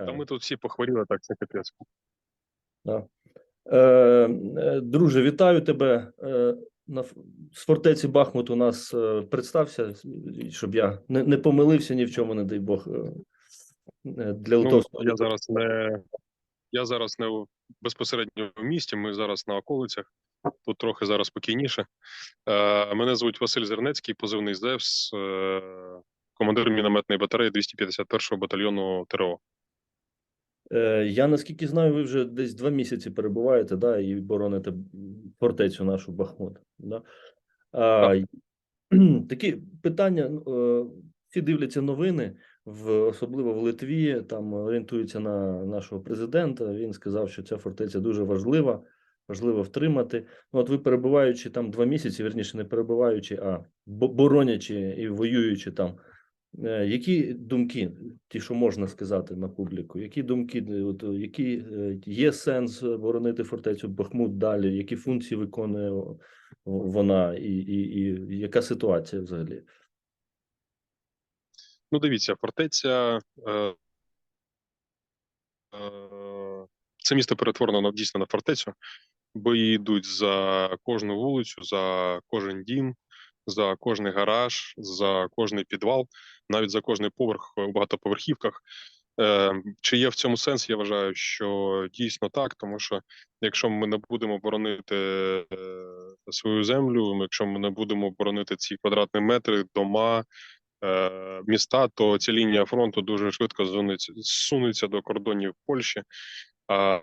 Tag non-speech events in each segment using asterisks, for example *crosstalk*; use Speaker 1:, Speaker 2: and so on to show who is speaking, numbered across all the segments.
Speaker 1: вивчають.
Speaker 2: Та ми тут всі похворіли, так це капець.
Speaker 1: Да. Е, е, друже, вітаю тебе. Е, на з фортеці Бахмут у нас е, представся, щоб я не, не помилився ні в чому, не дай Бог. е, е, Для
Speaker 2: Ну,
Speaker 1: Литовського.
Speaker 2: я зараз не я зараз не безпосередньо в місті. Ми зараз на околицях. Тут трохи зараз спокійніше. Е, мене звуть Василь Зернецький, позивний ЗЕВС, е, командир мінометної батареї 251-го батальйону ТРО.
Speaker 1: Е, Я наскільки знаю, ви вже десь два місяці перебуваєте, да, і бороните фортецю нашу Бахмут. Да? А, *clears throat* такі питання. ну, е, Всі дивляться новини, в особливо в Литві. Там орієнтуються на нашого президента. Він сказав, що ця фортеця дуже важлива, важливо втримати. Ну, от ви перебуваючи там два місяці, вірніше, не перебуваючи, а боронячи і воюючи там. Е, Які думки, ті, що можна сказати на публіку, які думки, е, е, які є сенс боронити фортецю Бахмут далі, які функції виконує вона, і, і, і яка ситуація взагалі?
Speaker 2: Ну, дивіться, фортеця. Е, е, це місто перетворено дійсно на фортецю. Бої йдуть за кожну вулицю, за кожен дім, за кожний гараж, за кожний підвал, навіть за кожний поверх у багатоповерхівках. Е, чи є в цьому сенс? Я вважаю, що дійсно так, тому що якщо ми не будемо боронити е, свою землю, якщо ми не будемо боронити ці квадратні метри, дома, е, міста, то ця лінія фронту дуже швидко зсунеться до кордонів Польщі. А,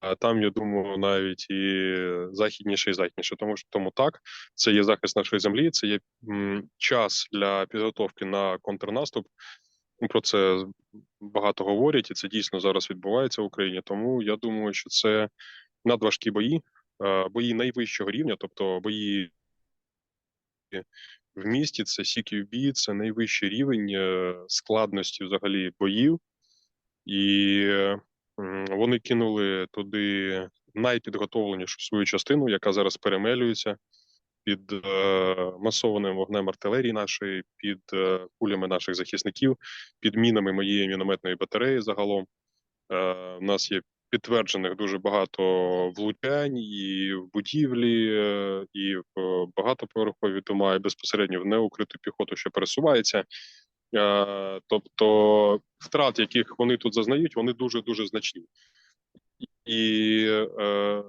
Speaker 2: а там, я думаю, навіть і західніше і західніше. Тому що тому так, це є захист нашої землі, це є час для підготовки на контрнаступ. Про це багато говорять, і це дійсно зараз відбувається в Україні. Тому я думаю, що це надважкі бої, е, бої найвищого рівня, тобто бої в місті. Це CQB, це найвищий рівень е, складності взагалі боїв, і м, вони кинули туди найпідготовленішу свою частину, яка зараз перемелюється під е, масованим вогнем артилерії нашої, під е, кулями наших захисників, під мінами моєї мінометної батареї. Загалом е, у нас є підтверджених дуже багато влучань і в будівлі, е, і в е, багатоповерхові дома, і безпосередньо в неукриту піхоту, що пересувається. Е, Тобто втрат, яких вони тут зазнають, вони дуже дуже значні. І е,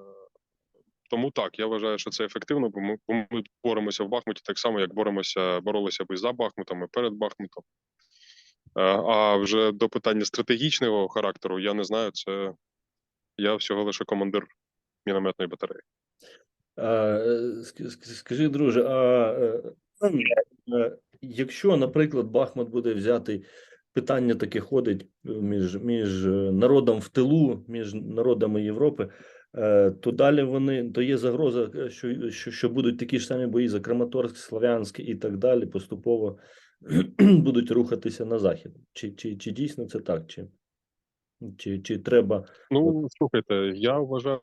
Speaker 2: тому так, я вважаю, що це ефективно, бо ми, бо ми боремося в Бахмуті так само, як боремося, боролися би за Бахмутом і перед Бахмутом. Е, А вже до питання стратегічного характеру, я не знаю, це я всього лише командир мінометної батареї.
Speaker 1: А, е, ск- скажи, друже, а е, е, якщо, наприклад, Бахмут буде взятий, питання таке ходить е, між, між е, народом в тилу, між народами Європи, е, то далі вони то є загроза, що, що, що будуть такі ж самі бої за Краматорськ, Слов'янськ і так далі, поступово *clears throat* будуть рухатися на захід. Чи, чи, чи дійсно це так? Чи, чи, чи треба
Speaker 2: Ну, слухайте, я вважаю,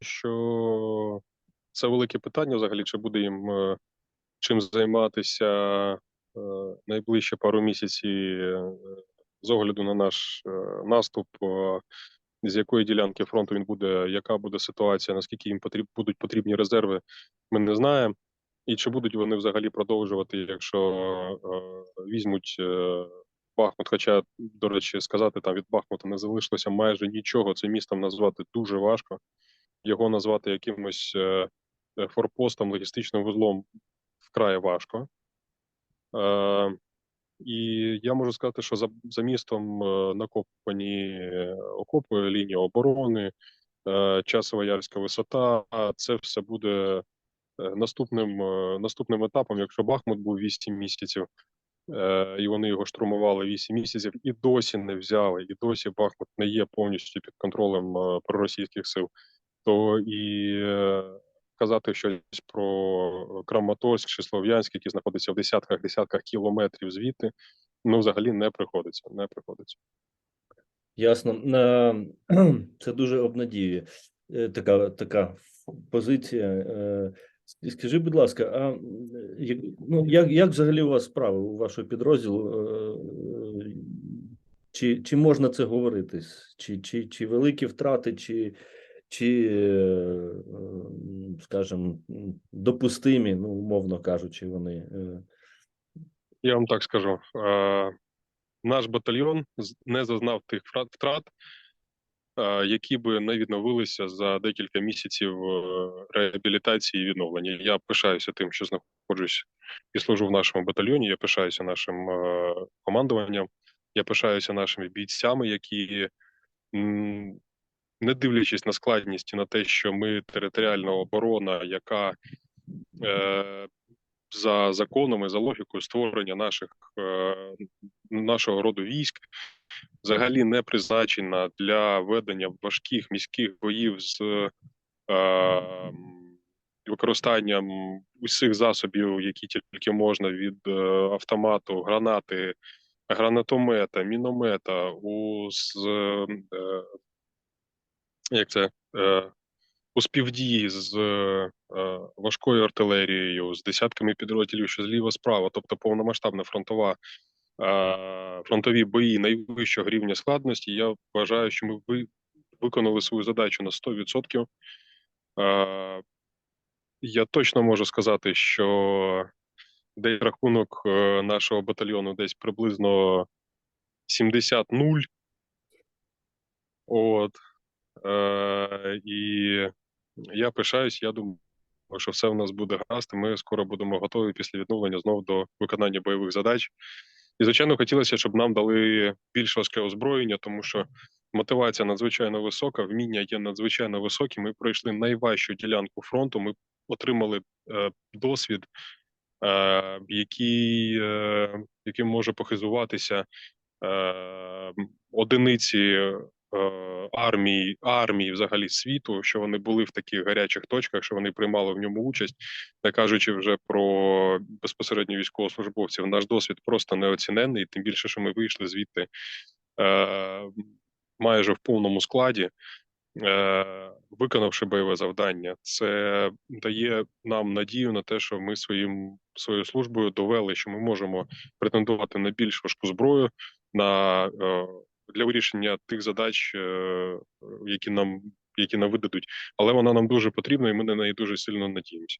Speaker 2: що це велике питання взагалі, чи буде їм чим займатися найближчі пару місяців е, з огляду на наш е, наступ, е, з якої ділянки фронту він буде, яка буде ситуація, наскільки їм потріб, будуть потрібні резерви, ми не знаємо. І чи будуть вони взагалі продовжувати, якщо е, візьмуть е, Бахмут, хоча, до речі, сказати там від Бахмута не залишилося майже нічого. Це містом назвати дуже важко. Його назвати якимось е, е, форпостом, логістичним вузлом вкрай важко. Е, і я можу сказати, що за, за містом е, накопані е, окопи, лінії оборони, часова ярська висота. Це все буде наступним, наступним етапом. Якщо Бахмут був 8 місяців, і вони його штурмували 8 місяців, і досі не взяли, і досі Бахмут не є повністю під контролем проросійських сил, то і е, казати щось про Краматорськ чи Слов'янськ, які знаходяться в десятках десятках кілометрів звідти, ну взагалі не приходиться. Не приходиться.
Speaker 1: Ясно. Е, *clears throat* Це дуже обнадіює. Е, Така, така позиція. Е, Скажи, будь ласка, а ну, як, як взагалі у вас справи у вашого підрозділу? Е, Чи, чи можна це говорити? Чи, чи, чи великі втрати, чи, чи е, скажімо, допустимі, ну, умовно кажучи, вони. е,
Speaker 2: Я вам так скажу: е, наш батальйон не зазнав тих втрат- які би не відновилися за декілька місяців реабілітації і відновлення. Я пишаюся тим, що знаходжусь і служу в нашому батальйоні. Я пишаюся нашим командуванням. Я пишаюся нашими бійцями, які, не дивлячись на складність і на те, що ми територіальна оборона, яка е, за законом і за логікою створення наших е, нашого роду військ взагалі не призначена для ведення важких міських боїв з е, використанням усіх засобів, які тільки можна від е, автомату, гранати, гранатомета, міномета, у з, е, як це, е, у співдії з е, важкою артилерією, з десятками підрозділів, що зліва справа, тобто повномасштабна фронтова е, фронтові бої найвищого рівня складності. Я вважаю, що ми ви, виконали свою задачу на 100%. Е, я точно можу сказати, що десь рахунок е, нашого батальйону десь приблизно 70-0. От. Е, і я пишаюсь, я думаю, що все в нас буде гаразд, і ми скоро будемо готові після відновлення знову до виконання бойових задач. І, звичайно, хотілося, щоб нам дали більш важке озброєння, тому що мотивація надзвичайно висока, вміння є надзвичайно високі. Ми пройшли найважчу ділянку фронту. Ми отримали е, досвід, е, який, е, яким може похизуватися е, одиниці армії, армії взагалі світу, що вони були в таких гарячих точках, що вони приймали в ньому участь, не кажучи вже про безпосередньо військовослужбовців. Наш досвід просто неоцінений, тим більше, що ми вийшли звідти е, майже в повному складі. Е, виконавши бойове завдання, це дає нам надію на те, що ми своїм своєю службою довели, що ми можемо претендувати на більш важку зброю, на е, для вирішення тих задач, е, які нам які нам видадуть, але вона нам дуже потрібна, і ми на неї дуже сильно надіємося.